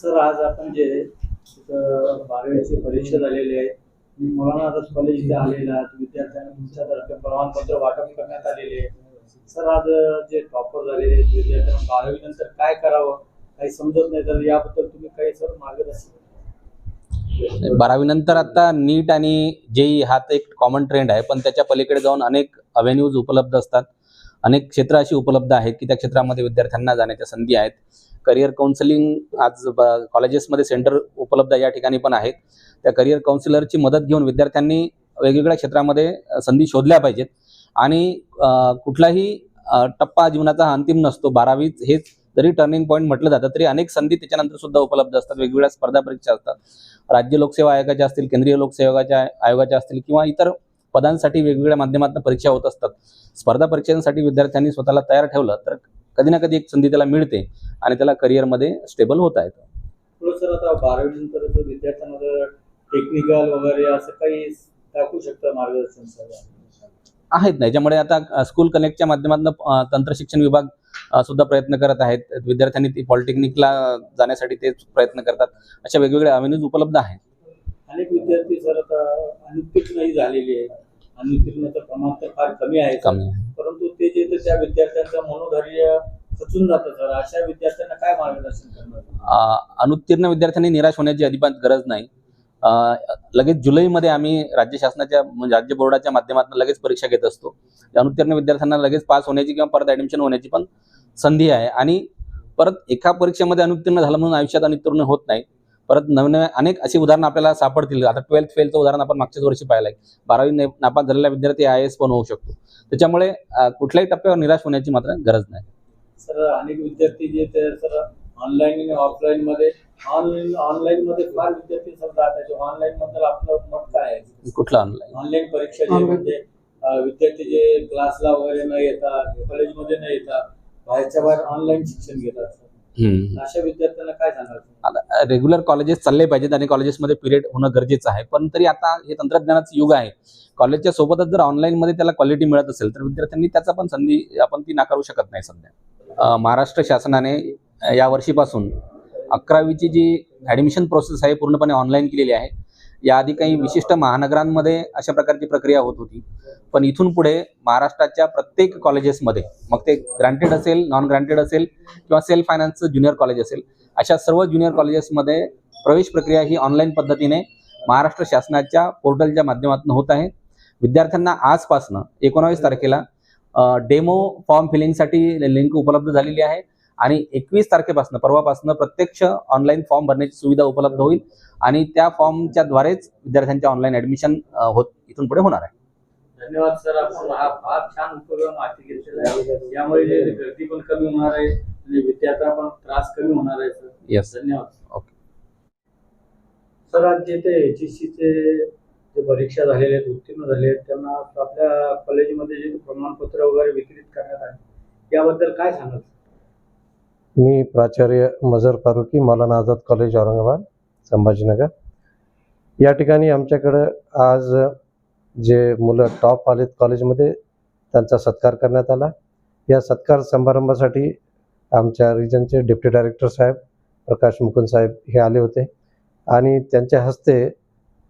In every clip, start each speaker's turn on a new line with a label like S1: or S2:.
S1: Sir आज आपण जे बारावीची परीक्षा झालेली आहे मुलांना मौलाना कॉलेज इथे आलेला आहे. विद्यार्थ्यांना तुमच्यातर्फे प्रमाणपत्र वाटप करण्यात आलेले आहे. सर आज जे टॉपर झालेले आहेत विद्यार्थ्यांना बारावी नंतर काय करावं काही समजत नाही. तर याबद्दल तुम्ही काही सर मार्गदर्शन
S2: बारावी नंतर आता नीट आणि जेई हा तर एक कॉमन ट्रेंड आहे. पण त्याच्या पलीकडे जाऊन अनेक अव्हेन्यूज उपलब्ध असतात. अनेक क्षेत्र अशी उपलब्ध आहेत की त्या क्षेत्रामध्ये विद्यार्थ्यांना जाण्याच्या संधी आहेत. करिअर काउन्सिलिंग आज कॉलेजेसमध्ये सेंटर उपलब्ध या ठिकाणी पण आहेत. त्या करिअर काउन्सिलरची मदत घेऊन विद्यार्थ्यांनी वेगवेगळ्या क्षेत्रामध्ये संधी शोधल्या पाहिजेत. आणि कुठलाही टप्पा जीवनाचा हा अंतिम नसतो. बारावीच हेच जरी टर्निंग पॉईंट म्हटलं जातं तरी अनेक संधी त्याच्यानंतर सुद्धा उपलब्ध असतात. वेगवेगळ्या स्पर्धा परीक्षा असतात. राज्य लोकसेवा आयोगाच्या असतील केंद्रीय लोकसेवाच्या आयोगाच्या असतील किंवा इतर पदांसाठी वेगवेगळ्या माध्यमातून परीक्षा होत असतात. स्पर्धा परीक्षांसाठी विद्यार्थ्यांनी स्वतःला तयार ठेवलं तर कधी ना कधी एक संधी त्याला मिळते आणि त्याला करिअरमध्ये स्टेबल होता येतं.
S1: थोडं सर आता बारावी नंतर जर विद्यार्थ्यांना टेक्निकल वगैरे असं काही शकतं मार्गदर्शन
S2: आहेत ना याच्यामुळे आता स्कूल कनेक्टच्या माध्यमातून तंत्रशिक्षण विभाग सुद्धा प्रयत्न करत आहेत. विद्यार्थ्यांनी ती पॉलिटेक्निकला जाण्यासाठी ते प्रयत्न करतात. अशा वेगवेगळ्या अव्हेन्यूज उपलब्ध आहेत.
S1: अनेक विद्यार्थी सर आता अनुत्तीर्णही झालेले आहेत. अनुत्तीर्णाचं प्रमाण तर फार कमी आहे.
S2: कमी आहे.
S1: परंतु ते जे त्या विद्यार्थ्यांचं मनोधैर्य खचून जातं सर. अशा विद्यार्थ्यांना काय मार्गदर्शन करणार?
S2: अनुत्तीर्ण विद्यार्थ्यांनी निराश होण्याची अजिबात गरज नाही. अ, लगेच जुलैमध्ये आम्ही राज्य शासनाच्या म्हणजे राज्य बोर्डाच्या माध्यमातून लगेच परीक्षा घेत असतो. त्या अनुत्तीर्ण विद्यार्थ्यांना लगेच पास होण्याची किंवा परत ऍडमिशन होण्याची पण संधी आहे. आणि परत एका परीक्षेमध्ये अनुत्तीर्ण झालं म्हणून आयुष्यात अनुत्तीर्ण होत नाही. परत नवीन नवीन अनेक अशी उदाहरणं आपल्याला सापडतील. आता ट्वेल्थ फेलचं उदाहरण आपण मागच्याच वर्षी पाहिलं आहे बारावी ने- नापास झालेला विद्यार्थी आय एस पण होऊ शकतो. त्याच्यामुळे कुठल्याही टप्प्यावर निराश होण्याची मात्र गरज नाही.
S1: सर अनेक विद्यार्थी जे ते सर ऑनलाईन आणि ऑफलाईन मध्ये ऑनलाईन ऑनलाईन मध्ये फार विद्यार्थी समजा त्याचे ऑनलाईन बद्दल आपलं मत काय आहे?
S2: कुठलं ऑनलाईन
S1: ऑनलाईन परीक्षा जे म्हणजे विद्यार्थी जे क्लासला वगैरे न येता कॉलेजमध्ये न येता बाहेरच्या बाहेर ऑनलाईन शिक्षण घेतात अशा विद्यार्थ्यांना काय
S2: आता रेग्युलर कॉलेजेस चालले पाहिजेत आणि कॉलेजेसमध्ये पिरियड होणं गरजेचं आहे. पण तरी आता हे तंत्रज्ञानाचं युग आहे. कॉलेजच्या सोबतच जर ऑनलाईनमध्ये त्याला क्वालिटी मिळत असेल तर विद्यार्थ्यांनी त्याचा पण संधी आपण ती नाकारू शकत नाही सध्या. महाराष्ट्र शासनाने या वर्षीपासून अकरावीची जी ॲडमिशन प्रोसेस आहे पूर्णपणे ऑनलाईन केलेली आहे. याआधी काही विशिष्ट महानगरांमध्ये अशा प्रकारची प्रक्रिया होत होती. पण इथून पुढे महाराष्ट्राच्या प्रत्येक कॉलेजेसमध्ये मग ते ग्रांटेड असेल नॉन ग्रांटेड असेल किंवा सेल्फ फायनान्सचं ज्युनियर कॉलेज असेल अशा सर्व ज्युनियर कॉलेजेसमध्ये प्रवेश प्रक्रिया ही ऑनलाईन पद्धतीने महाराष्ट्र शासनाच्या पोर्टलच्या माध्यमातून होत आहे. विद्यार्थ्यांना आजपासनं एकोणावीस तारखेला डेमो फॉर्म फिलिंगसाठी लिंक उपलब्ध झालेली आहे. आणि एकवीस तारखेपासून परवापासून प्रत्यक्ष ऑनलाईन फॉर्म भरण्याची सुविधा उपलब्ध होईल आणि त्या फॉर्मच्या द्वारेच विद्यार्थ्यांचे ऑनलाईन ऍडमिशन होत इथून पुढे होणार आहे.
S1: धन्यवाद सर. आपण हा फार छान उपक्रम हाती घेतलेला आहे. यामुळे जे गर्दी पण कमी होणार आहे आणि विद्यार्थ्यांना पण त्रास कमी होणार आहे सर.
S2: येस
S1: धन्यवाद.
S2: ओके.
S1: सर आज जे ते एच चे जे परीक्षा झालेले आहेत उत्तीर्ण झाले आहेत त्यांना आपल्या कॉलेजमध्ये जे प्रमाणपत्र वगैरे वितरित करण्यात आहे याबद्दल काय सांगाल?
S3: मी प्राचार्य मजर फारुकी मौलाना आझाद कॉलेज औरंगाबाद संभाजीनगर. या ठिकाणी आमच्याकडं आज जे मुलं टॉप आलेत कॉलेजमध्ये त्यांचा सत्कार करण्यात आला. या सत्कार समारंभासाठी आमच्या रिजनचे डिप्टी डायरेक्टर साहेब प्रकाश मुकुंद साहेब हे आले होते. आणि त्यांच्या हस्ते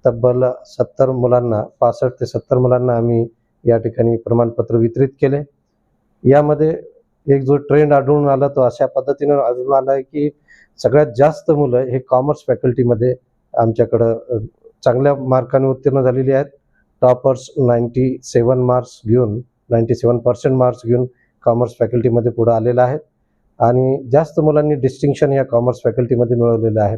S3: तब्बल सत्तर मुलांना पासष्ट ते सत्तर मुलांना आम्ही या ठिकाणी प्रमाणपत्र वितरित केले. यामध्ये एक जो ट्रेंड आढळून आला तो अशा पद्धतीनं आढळून आला आहे की सगळ्यात जास्त मुलं हे कॉमर्स फॅकल्टीमध्ये आमच्याकडं चांगल्या मार्काने उत्तीर्ण झालेली आहेत. टॉपर्स नाईन्टी सेवन मार्क्स घेऊन नाईन्टी सेवन पर्सेंट मार्क्स घेऊन कॉमर्स फॅकल्टीमध्ये पुढं आलेलं आहेत. आणि जास्त मुलांनी डिस्टिंक्शन या कॉमर्स फॅकल्टीमध्ये मिळवलेलं आहे.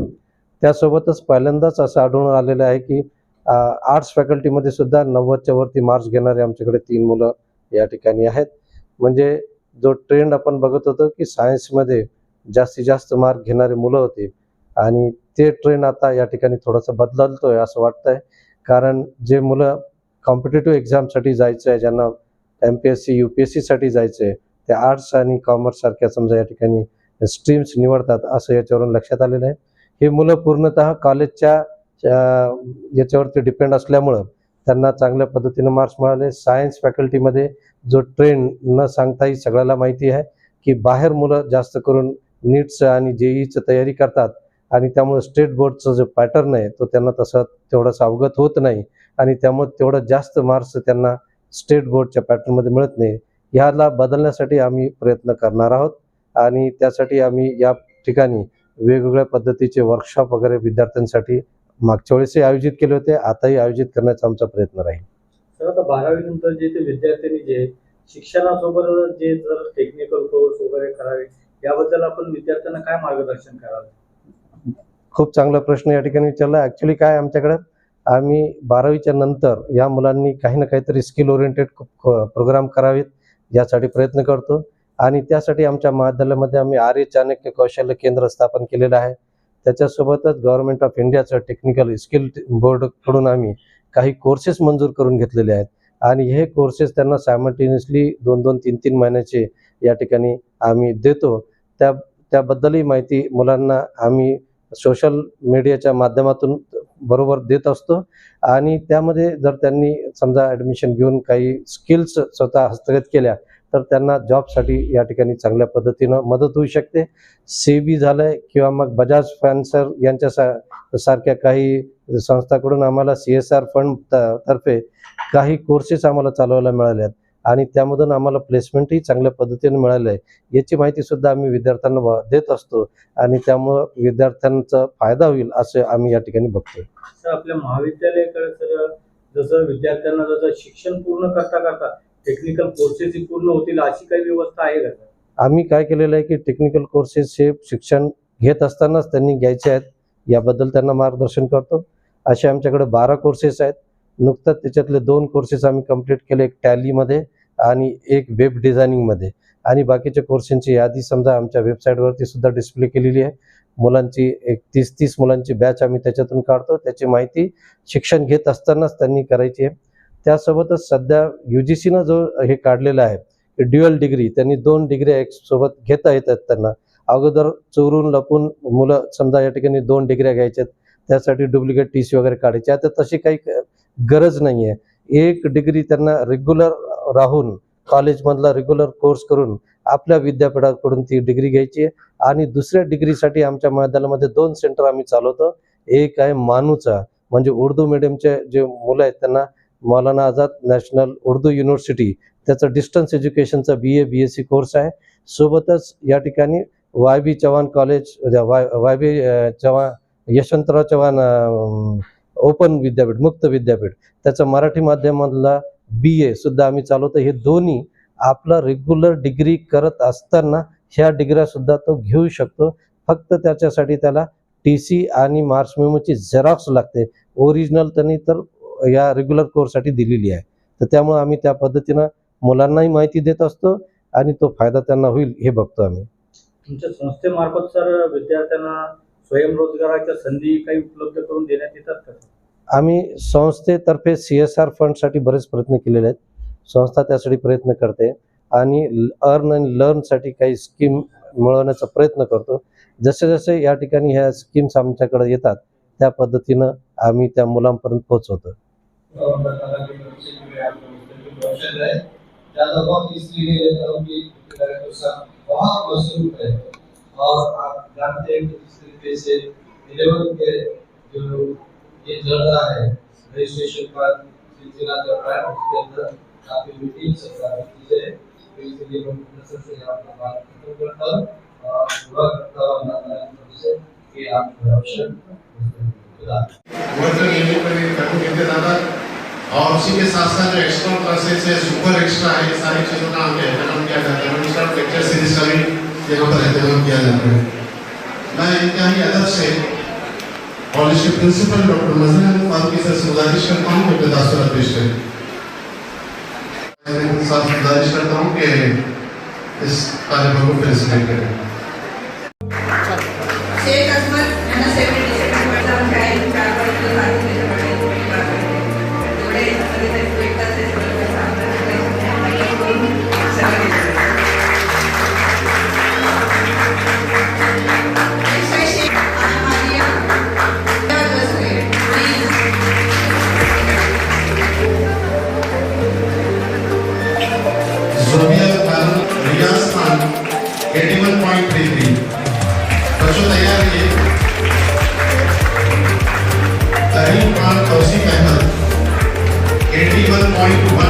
S3: त्यासोबतच पहिल्यांदाच असं आढळून आलेलं आहे की आर्ट्स फॅकल्टीमध्ये सुद्धा नव्वदच्या वरती मार्क्स घेणारे आमच्याकडे तीन मुलं या ठिकाणी आहेत. म्हणजे जो ट्रेंड आपण बघत होतो की सायन्समध्ये जास्तीत जास्त मार्क घेणारे मुलं होते. आणि ते ट्रेंड आता या ठिकाणी थोडंसं बदलतोय असं वाटतंय. कारण जे मुलं कॉम्पिटेटिव्ह एक्झामसाठी जायचं आहे ज्यांना M P S C U P S सीसाठी जायचं आहे ते आर्ट्स आणि कॉमर्स सारख्या समजा या ठिकाणी स्ट्रीम्स निवडतात असं याच्यावरून लक्षात आलेलं आहे. हे मुलं पूर्णतः कॉलेजच्या याच्यावरती डिपेंड असल्यामुळं त्यांना चांगल्या पद्धतीनं मार्क्स मिळाले. सायन्स फॅकल्टीमध्ये जो ट्रेंड न सांगताही सगळ्याला माहिती आहे की बाहेर मुलं जास्त करून नीटचं आणि जेईचं तयारी करतात आणि त्यामुळे स्टेट बोर्डचं जो पॅटर्न आहे तो त्यांना तसा तेवढासा अवगत होत नाही आणि त्यामुळे तेवढं जास्त मार्क्स त्यांना स्टेट बोर्डच्या पॅटर्नमध्ये मिळत नाही. ह्याला बदलण्यासाठी आम्ही प्रयत्न करणार आहोत आणि त्यासाठी आम्ही या ठिकाणी वेगवेगळ्या पद्धतीचे वर्कशॉप वगैरे विद्यार्थ्यांसाठी मागच्या वेळेसही आयोजित केले होते आताही आयोजित करण्याचा आमचा प्रयत्न राहील.
S1: सर आता बारावी नंतर जे ते विद्यार्थ्यांनी जे शिक्षणासोबत जे जर टेक्निकल कोर्स वगैरे करावे याबद्दल आपण विद्यार्थ्यांना काय मार्गदर्शन करावं
S3: खूप चांगला प्रश्न या ठिकाणी विचारला. ॲक्च्युली काय आमच्याकडे आम्ही बारावीच्या नंतर या मुलांनी काही ना काहीतरी स्किल ओरिएंटेड प्रोग्राम करावेत यासाठी प्रयत्न करतो. आणि त्यासाठी आमच्या महाविद्यालयामध्ये आम्ही आर्य चाणक्य कौशल्य केंद्र स्थापन केलेलं आहे. त्याच्यासोबतच गव्हर्नमेंट ऑफ इंडियाचं टेक्निकल स्किल बोर्डकडून आम्ही काही कोर्सेस मंजूर करून घेतलेले आहेत. आणि हे कोर्सेस त्यांना सायमल्टेनियसली दोन दोन तीन तीन महिन्याचे या ठिकाणी आम्ही देतो. त्या त्याबद्दलही माहिती मुलांना आम्ही सोशल मीडियाच्या माध्यमातून बरोबर देत असतो. आणि त्यामध्ये जर त्यांनी समजा ॲडमिशन घेऊन काही स्किल्स स्वतः हस्तगत केल्या तर त्यांना जॉबसाठी या ठिकाणी चांगल्या पद्धतीनं मदत होऊ शकते. सेबी झालंय किंवा मग बजाज फॅन्सर यांच्या सा सारख्या काही संस्थाकडून आम्हाला सी एस आर फंड तर्फे काही कोर्सेस आम्हाला चालवायला मिळाले आहेत आणि त्यामधून आम्हाला प्लेसमेंटही चांगल्या पद्धतीने मिळालं आहे याची माहिती सुद्धा आम्ही विद्यार्थ्यांना देत असतो आणि त्यामुळं विद्यार्थ्यांचा फायदा होईल असं आम्ही या ठिकाणी बघतोय.
S1: आपल्या महाविद्यालयाकडे जसं विद्यार्थ्यांना जसं शिक्षण पूर्ण करता करता टेक्निकल कोर्सेस पूर्ण होतील अशी काही व्यवस्था आहे का?
S3: आम्ही काय केलेलं आहे की टेक्निकल कोर्सेस हे शिक्षण घेत असतानाच त्यांनी घ्यायचे आहेत. याबद्दल त्यांना मार्गदर्शन करतो. असे आमच्याकडे बारा कोर्सेस आहेत. नुकताच त्याच्यातले दोन कोर्सेस आम्ही कंप्लीट केले एक टॅलीमध्ये आणि एक वेब डिझायनिंगमध्ये आणि बाकीच्या कोर्सेसची यादी समजा आमच्या वेबसाईटवरती सुद्धा डिस्प्ले केलेली आहे. मुलांची एक तीस तीस मुलांची बॅच आम्ही त्याच्यातून काढतो. त्याची माहिती शिक्षण घेत असतानाच त्यांनी करायची आहे. त्यासोबतच सध्या यू जी सीनं जो हे काढलेला आहे ड्युअल डिग्री त्यांनी दोन डिग्री एक सोबत घेता येतात त्यांना. अगोदर चोरून लपून मुलं समजा या ठिकाणी दोन डिग्र्या घ्यायच्यात त्यासाठी डुप्लिकेट टी सी वगैरे काढायची. आता तशी काही गरज नाही आहे एक डिग्री त्यांना रेग्युलर राहून कॉलेजमधला रेग्युलर कोर्स करून आपल्या विद्यापीठाकडून ती डिग्री घ्यायची आहे. आणि दुसऱ्या डिग्रीसाठी आमच्या महाविद्यालयामध्ये दोन सेंटर आम्ही चालवतो. एक आहे मानूचा म्हणजे उर्दू मिडियमचे जे मुलं आहेत त्यांना मौलाना आझाद नॅशनल उर्दू युनिव्हर्सिटी त्याचं distance एज्युकेशनचा B A B S C course आहे. सोबतच या ठिकाणी Y B Chavan college Y Y B Chavan Yashwantrao Chavan open विद्यापीठ मुक्त विद्यापीठ. त्याचं मराठी माध्यमातला बी ए सुद्धा आम्ही चालवतो. हे दोन्ही आपला रेग्युलर डिग्री करत असताना ह्या डिग्र्या सुद्धा तो घेऊ शकतो. फक्त त्याच्यासाठी त्याला टी सी आणि मार्क्स मेमोची झेरॉक्स लागते. ओरिजिनल त्यांनी तर या रेग्युलर कोर्ससाठी दिलेली आहे. तर त्यामुळे आम्ही त्या पद्धतीनं मुलांनाही माहिती देत असतो आणि तो फायदा त्यांना होईल हे बघतो आम्ही.
S1: तुमच्या संस्थेमार्फत सर विद्यार्थ्यांना स्वयंरोजगाराच्या संधी काही उपलब्ध करून देण्यात येतात का?
S3: आम्ही संस्थेतर्फे सी एस आर फंडसाठी बरेच प्रयत्न केलेले आहेत. संस्था त्यासाठी प्रयत्न करते आणि अर्न अँड लर्नसाठी काही स्कीम मिळवण्याचा प्रयत्न करतो. जसे जसे या ठिकाणी ह्या स्कीम्स आमच्याकडे येतात त्या पद्धतीनं आम्ही त्या मुलांपर्यंत पोहोचवतो.
S4: ज़्यादा वक्त इसलिए लेता हूँ कि डायरेक्टर साहब बहुत मसरूफ है। और आप जानते हैं कि जिस तरीके से इलेवन के जो ये चल रहा है रजिस्ट्रेशन का सिलसिला चल रहा है, उसके अंदर काफ़ी मीटिंग सब काफ़ी चीज़ें हैं। तो इसलिए मैं प्रोफेसर से आपका बात खत्म करता और दुआ करता हूँ अल्लाह ताला से कि आप रोशन खुदा
S5: वर्तन येणे पण करून घेतले जातात और उसी के साथ साथ जो एक्स्ट्रा क्लासेस है सुपर एक्स्ट्रा है सारी चीज़ों का हमें एहतमाम किया जाता है। उसका लेक्चर सीरीज़ का भी यहाँ पर एहतमाम किया जाता है। मैं इंतहाई अदब से कॉलेज के principal doctor Mazhar Farooqui sir से गुजारिश करता हूँ कि अपने पेश करें। उनके साथ गुजारिश करता हूँ कि इस कार्यक्रम को फेसिलिटेट करें one.